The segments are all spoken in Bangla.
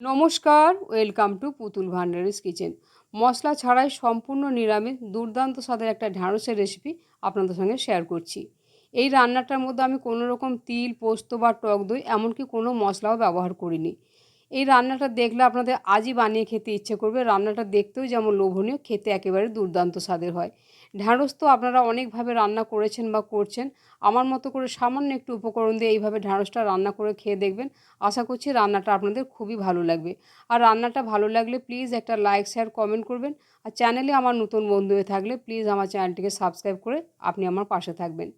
নমস্কার, ওয়েলকাম টু পুতুল ভান্ডারিস কিচেন। মশলা ছাড়াই সম্পূর্ণ নিরামিষ, দুর্দান্ত স্বাদের একটা ঢ্যাঁড়সের রেসিপি আপনাদের সঙ্গে শেয়ার করছি। এই রান্নাটার মধ্যে আমি কোনো রকম তিল, পোস্ত বা টক দই এমনকি কোনো মশলাও ব্যবহার করিনি। এই রান্নাটা দেখলে আপনাদের আজই বানিয়ে খেতে ইচ্ছে করবে। রান্নাটা দেখতেও যেমন লোভনীয়, খেতে একেবারে দুর্দান্ত স্বাদের হয়। ঢ্যাঁড়স তো আপনারা অনেকভাবে রান্না করেছেন বা করছেন। আমার মতো করে সামান্য একটু উপকরণ দিয়ে এইভাবে ঢ্যাঁড়সটা রান্না করে খেয়ে দেখবেন। আশা করছি রান্নাটা আপনাদের খুবই ভালো লাগবে। আর রান্নাটা ভালো লাগলে প্লিজ একটা লাইক, শেয়ার, কমেন্ট করবেন। আর চ্যানেলে আমার নতুন বন্ধু হয়ে থাকলে প্লিজ আমার চ্যানেলটিকে সাবস্ক্রাইব করে আপনি আমার পাশে থাকবেন।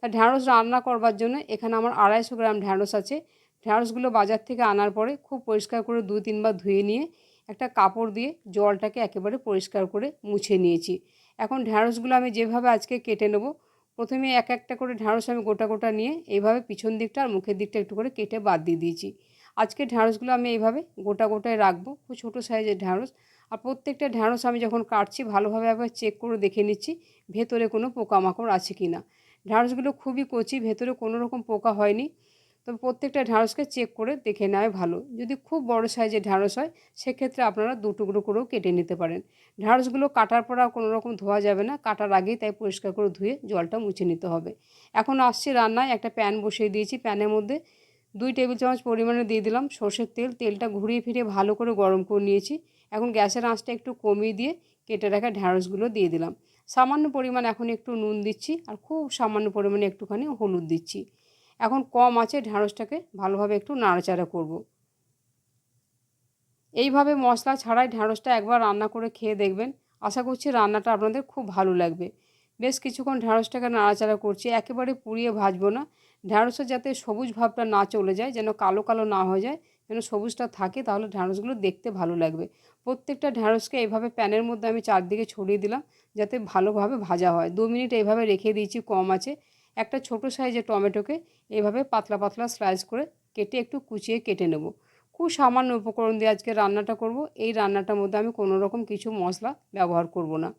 তা ঢ্যাঁড়স রান্না করবার জন্য এখানে আমার আড়াইশো গ্রাম ঢ্যাঁড়স আছে। ঢ্যাঁড়সগুলো বাজার থেকে আনার পরে খুব পরিষ্কার করে দু তিনবার ধুয়ে নিয়ে একটা কাপড় দিয়ে জলটাকে একেবারে পরিষ্কার করে মুছে নিয়েছি। এখন ঢ্যাঁড়সগুলো আমি যেভাবে আজকে কেটে নেব, প্রথমে এক একটা করে ঢ্যাঁড়স আমি গোটা গোটা নিয়ে এইভাবে পিছন দিকটা আর মুখের দিকটা একটু করে কেটে বাদ দিয়ে দিয়েছি। আজকে ঢ্যাঁড়সগুলো আমি এইভাবে গোটা গোটায় রাখব, খুব ছোটো সাইজের ঢ্যাঁড়স। আর প্রত্যেকটা ঢ্যাঁড়স আমি যখন কাটছি ভালোভাবে একবার চেক করে দেখে নিচ্ছি ভেতরে কোনো পোকামাকড় আছে কি না ঢ্যাঁড়সগুলো খুবই কচি, ভেতরে কোনো রকম পোকা হয়নি। তবে প্রত্যেকটা ঢ্যাঁড়সকে চেক করে দেখে নেওয়াই ভালো। যদি খুব বড় সাইজের ঢ্যাঁড়স হয়, সেক্ষেত্রে আপনারা দু টুকরো করেও কেটে নিতে পারেন। ঢ্যাঁড়সগুলো কাটার পর আর কোনো রকম ধোয়া যাবে না, কাটার আগেই তাই পরিষ্কার করে ধুয়ে জলটা মুছে নিতে হবে। এখন আসছি রান্নায় একটা প্যান বসিয়ে দিয়েছি প্যানের মধ্যে দুই টেবিল চামচ পরিমাণে দিয়ে দিলাম, সর্ষের তেল, তেলটা ঘুরিয়ে ফিরিয়ে ভালো করে গরম করে নিয়েছি। এখন গ্যাসের আঁচটা একটু কমিয়ে দিয়ে কেটে রাখা ঢ্যাঁড়সগুলো দিয়ে দিলাম। সামান্য পরিমাণ এখন একটু নুন দিচ্ছি আর খুব সামান্য পরিমাণে একটুখানি হলুদ দিচ্ছি। এখন কম আছে ঢ্যাঁড়সটাকে ভালোভাবে একটু নাড়াচাড়া করব। এইভাবে মশলা ছাড়াই ঢ্যাঁড়সটা একবার রান্না করে খেয়ে দেখবেন। আশা করছি রান্নাটা আপনাদের খুব ভালো লাগবে। বেশ কিছুক্ষণ ঢ্যাঁড়সটাকে নাড়াচাড়া করছি, একেবারে পুড়িয়ে ভাজবো না। ঢ্যাঁড়সের যাতে সবুজ ভাবটা না চলে যায়, যেন কালো কালো না হয়ে যায়, যেন সবুজটা থাকে, তাহলে ঢ্যাঁড়সগুলো দেখতে ভালো লাগবে। প্রত্যেকটা ঢ্যাঁড়সকে এইভাবে প্যানের মধ্যে আমি চারদিকে ছড়িয়ে দিলাম, যাতে ভালোভাবে ভাজা হয়। দু মিনিট এইভাবে রেখে দিয়েছি, কম আছে। একটা ছোট সাইজের টমেটোকে এভাবে পাতলা পাতলা স্লাইস করে কেটে একটু কুচিয়ে কেটে নেব। খুব সামান্য উপকরণ দিয়ে আজকে রান্নাটা করব। এই রান্নাটার মধ্যে আমি কোনো রকম কিছু মশলা ব্যবহার করব না।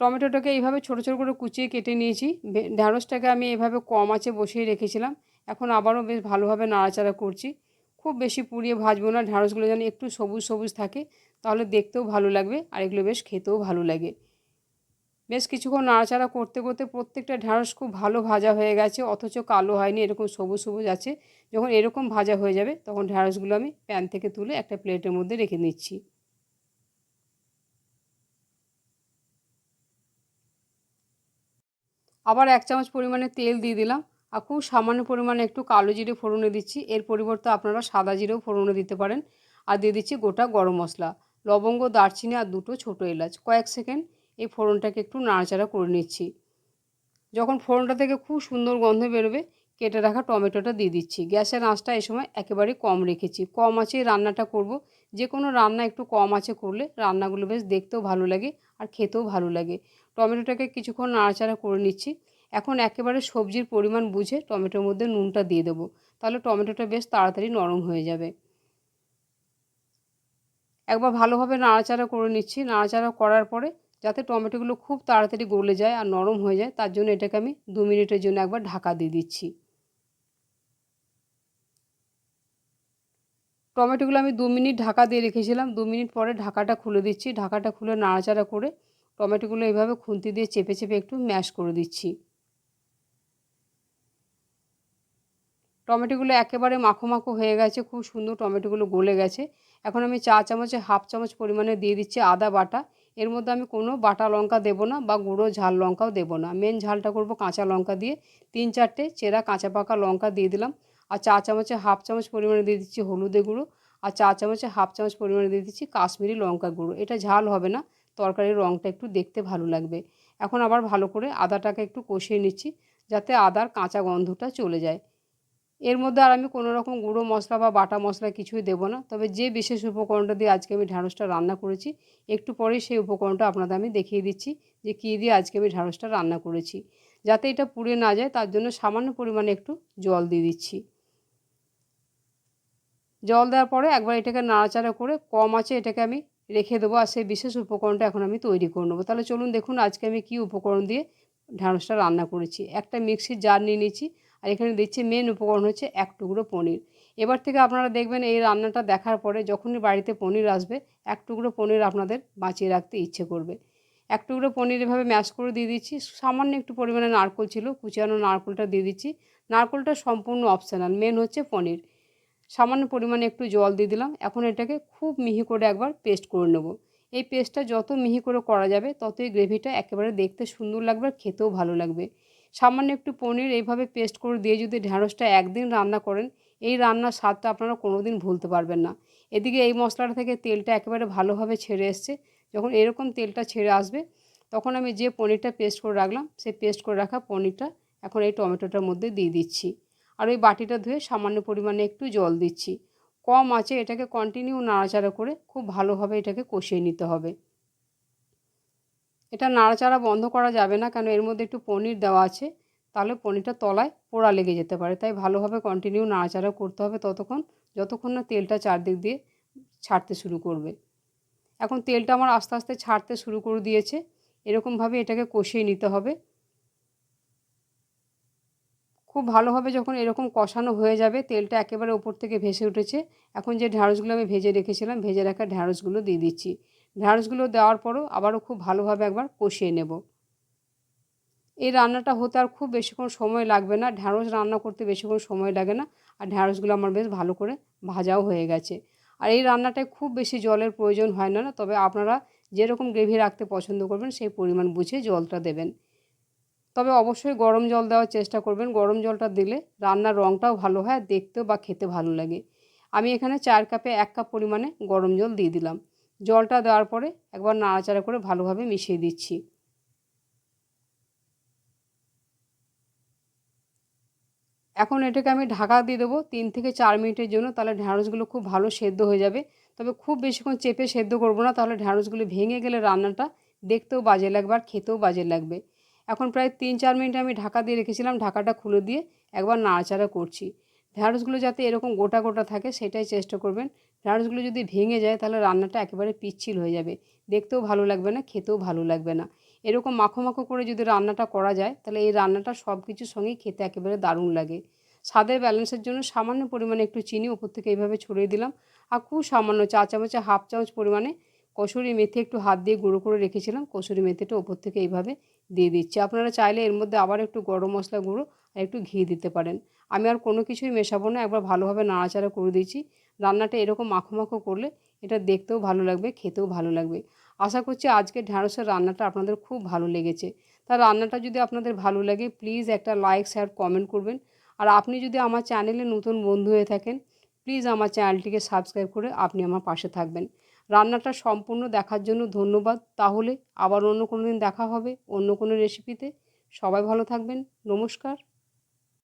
টমেটোটাকে এইভাবে ছোটো ছোটো করে কুচিয়ে কেটে নিয়েছি। ঢ্যাঁড়সটাকে আমি এভাবে কম আছে বসিয়ে রেখেছিলাম। এখন আবারও বেশ ভালোভাবে নাড়াচাড়া করছি। খুব বেশি পুড়িয়ে ভাজবো না। ঢ্যাঁড়সগুলো যেন একটু সবুজ সবুজ থাকে, তাহলে দেখতেও ভালো লাগবে আর এগুলো বেশ খেতেও ভালো লাগে। বেশ কিছুক্ষণ নাড়াচাড়া করতে করতে প্রত্যেকটা ঢ্যাঁড়স খুব ভালো ভাজা হয়ে গেছে, অথচ কালো হয়নি, এরকম সবুজ সবুজ আছে। যখন এরকম ভাজা হয়ে যাবে, তখন ঢ্যাঁড়সগুলো আমি প্যান থেকে তুলে একটা প্লেটের মধ্যে রেখে নিচ্ছি আবার এক চামচ পরিমাণে তেল দিয়ে দিলাম, আর খুব সামান্য পরিমাণে একটু কালো জিরে ফোড়নে দিচ্ছি। এর পরিবর্তে আপনারা সাদা জিরেও ফোড়নে দিতে পারেন। আর দিয়ে দিচ্ছি গোটা গরম মশলা, লবঙ্গ, দারচিনি আর দুটো ছোটো এলাচ। কয়েক সেকেন্ড এই ফোড়নটাকে একটু নাড়াচাড়া করে নিচ্ছি। যখন ফোড়নটা থেকে খুব সুন্দর গন্ধ বেরোবে, কেটে রাখা টমেটোটা দিয়ে দিচ্ছি। গ্যাসের আঁচটা এই সময় একেবারে কম রেখেছি। কম আছে রান্নাটা করব। যে কোনো রান্না একটু কম আছে করলে রান্নাগুলো বেশ দেখতেও ভালো লাগে আর খেতেও ভালো লাগে। টমেটোটাকে কিছুক্ষণ নাড়াচাড়া করে নিচ্ছি। এখন একেবারে সবজির পরিমাণ বুঝে টমেটোর মধ্যে নুনটা দিয়ে দেবো। তাহলে টমেটোটা বেশ তাড়াতাড়ি নরম হয়ে যাবে। একবার ভালোভাবে নাড়াচাড়া করে নিচ্ছি। নাড়াচাড়া করার পরে যাতে টমেটোগুলো খুব তাড়াতাড়ি গলে যায় আর নরম হয়ে যায়, তার জন্য এটাকে আমি দু মিনিটের জন্য একবার ঢাকা দিয়ে দিচ্ছি। টমেটোগুলো আমি দু মিনিট ঢাকা দিয়ে রেখেছিলাম, দু মিনিট পরে ঢাকাটা খুলে দিচ্ছি। ঢাকাটা খুলে নাড়াচাড়া করে টমেটোগুলো এইভাবে খুন্তি দিয়ে চেপে চেপে একটু ম্যাশ করে দিচ্ছি। টমেটোগুলো একেবারে মাখো মাখো হয়ে গেছে, খুব সুন্দর টমেটোগুলো গলে গেছে। এখন আমি চা চামচে হাফ চামচ পরিমাণে দিয়ে দিচ্ছি আদা বাটা। এর মধ্যে আমি কোনো বাটা লঙ্কা দেবো না বা গুঁড়ো ঝাল লঙ্কাও দেবো না। মেন ঝালটা করব কাঁচা লঙ্কা দিয়ে। তিন চারটে চেরা কাঁচা পাকা লঙ্কা দিয়ে দিলাম। আর চা চামচে হাফ চামচ পরিমাণে দিয়ে দিচ্ছি হলুদে গুঁড়ো। আর চা চামচে হাফ চামচ পরিমাণে দিয়ে দিচ্ছি কাশ্মীরি লঙ্কা গুঁড়ো। এটা ঝাল হবে না, তরকারির রঙটা একটু দেখতে ভালো লাগবে। এখন আবার ভালো করে আদাটাকে একটু কষিয়ে নিচ্ছি, যাতে আদার কাঁচা গন্ধটা চলে যায়। এর মধ্যে আর আমি কোনো রকম গুঁড়ো মশলা বা বাটা মশলা কিছুই দেবো না। তবে যে বিশেষ উপকরণটা দিয়ে আজকে আমি ঢ্যাঁড়সটা রান্না করেছি, একটু পরেই সেই উপকরণটা আপনাদের আমি দেখিয়ে দিচ্ছি যে কী দিয়ে আজকে আমি ঢ্যাঁড়সটা রান্না করেছি। যাতে এটা পুড়ে না যায়, তার জন্য সামান্য পরিমাণে একটু জল দিয়ে দিচ্ছি। জল দেওয়ার পরে একবার এটাকে নাড়াচাড়া করে কম আছে এটাকে আমি রেখে দেবো আর সেই বিশেষ উপকরণটা এখন আমি তৈরি করে নেব। তাহলে চলুন দেখুন আজকে আমি কী উপকরণ দিয়ে ঢ্যাঁড়সটা রান্না করেছি। একটা মিক্সির জার নিয়ে নিয়েছি আর এখানে দিচ্ছি মেন উপকরণ হচ্ছে এক টুকরো পনির। এবার থেকে আপনারা দেখবেন এই রান্নাটা দেখার পরে যখনই বাড়িতে পনির আসবে, এক টুকরো পনির আপনাদের বাঁচিয়ে রাখতে ইচ্ছে করবে। এক টুকরো পনির এভাবে ম্যাশ করে দিয়ে দিচ্ছি। সামান্য একটু পরিমাণে নারকোল ছিল কুচিয়ানো নারকোলটা দিয়ে দিচ্ছি। নারকোলটা সম্পূর্ণ অপশনাল মেন হচ্ছে পনির। সামান্য পরিমাণে একটু জল দিয়ে দিলাম। এখন এটাকে খুব মিহি করে একবার পেস্ট করে নেব। এই পেস্টটা যত মিহি করে করা যাবে, ততই গ্রেভিটা একেবারে দেখতে সুন্দর লাগবে আর খেতেও ভালো লাগবে। সামান্য একটু পনির এইভাবে পেস্ট করে দিয়ে যদি ঢ্যাঁড়সটা একদিন রান্না করেন, এই রান্নার স্বাদটা আপনারা কোনো দিন ভুলতে পারবেন না। এদিকে এই মশলাটা থেকে তেলটা একেবারে ভালোভাবে ছেড়ে এসছে। যখন এরকম তেলটা ছেড়ে আসবে, তখন আমি যে পনিরটা পেস্ট করে রাখলাম সেই পেস্ট করে রাখা পনিরটা এখন এই টমেটোটার মধ্যে দিয়ে দিচ্ছি। আর ওই বাটিটা ধুয়ে সামান্য পরিমাণে একটু জল দিচ্ছি। কম আছে, এটাকে কন্টিনিউ নাড়াচাড়া করে খুব ভালোভাবে এটাকে কষিয়ে নিতে হবে। এটা নাড়াচাড়া বন্ধ করা যাবে না, কেন এর মধ্যে একটু পনির দেওয়া আছে, তাহলে পনিরটা তলায় পোড়া লেগে যেতে পারে। তাই ভালোভাবে কন্টিনিউ নাড়াচাড়া করতে হবে ততক্ষণ, যতক্ষণ না তেলটা চারদিক দিয়ে ছাড়তে শুরু করবে। এখন তেলটা আমার আস্তে আস্তে ছাড়তে শুরু করে দিয়েছে, এরকমভাবে এটাকে কষিয়ে নিতে হবে। খুব ভালোভাবে যখন এরকম কষানো হয়ে যাবে, তেলটা একেবারে ওপর থেকে ভেসে উঠেছে, এখন যে ঢ্যাঁড়সগুলো আমি ভেজে রেখেছিলাম, ভেজে রাখা ঢ্যাঁড়সগুলো দিয়ে দিচ্ছি। ঢ্যাঁড়সগুলো দেওয়ার পরও আবারও খুব ভালোভাবে একবার কষিয়ে নেব। এই রান্নাটা হতে আর খুব বেশিক্ষণ সময় লাগবে না। ঢ্যাঁড়স রান্না করতে বেশিক্ষণ সময় লাগে না। আর ঢ্যাঁড়সগুলো আমার বেশ ভালো করে ভাজাও হয়ে গেছে। আর এই রান্নাটায় খুব বেশি জলের প্রয়োজন হয় না না? তবে আপনারা যেরকম গ্রেভি রাখতে পছন্দ করবেন, সেই পরিমাণ বুঝে জলটা দেবেন। তবে অবশ্যই গরম জল দেওয়ার চেষ্টা করবেন। গরম জলটা দিলে রান্নার রঙটাও ভালো হয় দেখতেও বা খেতে ভালো লাগে। আমি এখানে চার কাপে এক কাপ পরিমাণে গরম জল দিয়ে দিলাম। জলটা দেওয়ার পরে একবার নাড়াচাড়া করে ভালোভাবে মিশিয়ে দিচ্ছি। এখন এটাকে আমি ঢাকা দিয়ে দেবো তিন থেকে চার মিনিটের জন্য, তাহলে ঢ্যাঁড়সগুলো খুব ভালো সেদ্ধ হয়ে যাবে। তবে খুব বেশিক্ষণ চেপে সেদ্ধ করব না, তাহলে ঢ্যাঁড়সগুলো ভেঙে গেলে রান্নাটা দেখতেও বাজে লাগবে আর খেতেও বাজে লাগবে। এখন প্রায় তিন চার মিনিট আমি ঢাকা দিয়ে রেখেছিলাম, ঢাকাটা খুলে দিয়ে একবার নাড়াচাড়া করছি। ঢ্যাঁড়সগুলো যাতে এরকম গোটা গোটা থাকে সেটাই চেষ্টা করবেন। ঢ্যাঁড়সগুলো যদি ভেঙে যায় তাহলে রান্নাটা একেবারে পিচ্ছিল হয়ে যাবে। দেখতেও ভালো লাগবে না, খেতেও ভালো লাগবে না। এরকম মাখো মাখো করে যদি রান্নাটা করা যায় তাহলে এই রান্নাটা সব কিছুর সঙ্গেই খেতে একেবারে দারুণ লাগে। স্বাদের ব্যালেন্সের জন্য সামান্য পরিমাণে একটু চিনি উপর থেকে এইভাবে ছড়িয়ে দিলাম আর খুব সামান্য চা চামচে হাফ চামচ পরিমাণে কসুরি মেথি একটু হাত দিয়ে গুঁড়ো করে রেখেছিলাম। কসুরি মেথিটা ওপর থেকে এইভাবে দিয়ে দিচ্ছি। আপনারা চাইলে এর মধ্যে আবার একটু গরম মশলা গুঁড়ো একটু ঘি দিতে পারেন। আমি আর কোনো কিছুই মেশাবো না, একবার ভালোভাবে নাড়াচাড়া করে দিয়েছি। রান্নাটা এরকম মাখো মাখো করলে এটা দেখতেও ভালো লাগবে, খেতেও ভালো লাগবে। আশা করছি আজকে ঢ্যাঁড়সের রান্নাটা আপনাদের খুব ভালো লেগেছে। তা রান্নাটা যদি আপনাদের ভালো লাগে প্লিজ একটা লাইক শেয়ার কমেন্ট করবেন। আর আপনি যদি আমার চ্যানেলে নতুন বন্ধু হয়ে থাকেন প্লিজ আমার চ্যানেলটিকে সাবস্ক্রাইব করে আপনি আমার পাশে থাকবেন। রান্নাটা সম্পূর্ণ দেখার জন্য ধন্যবাদ। তাহলে আবার অন্য কোনো দিন দেখা হবে অন্য কোনো রেসিপিতে সবাই ভালো থাকবেন। নমস্কার।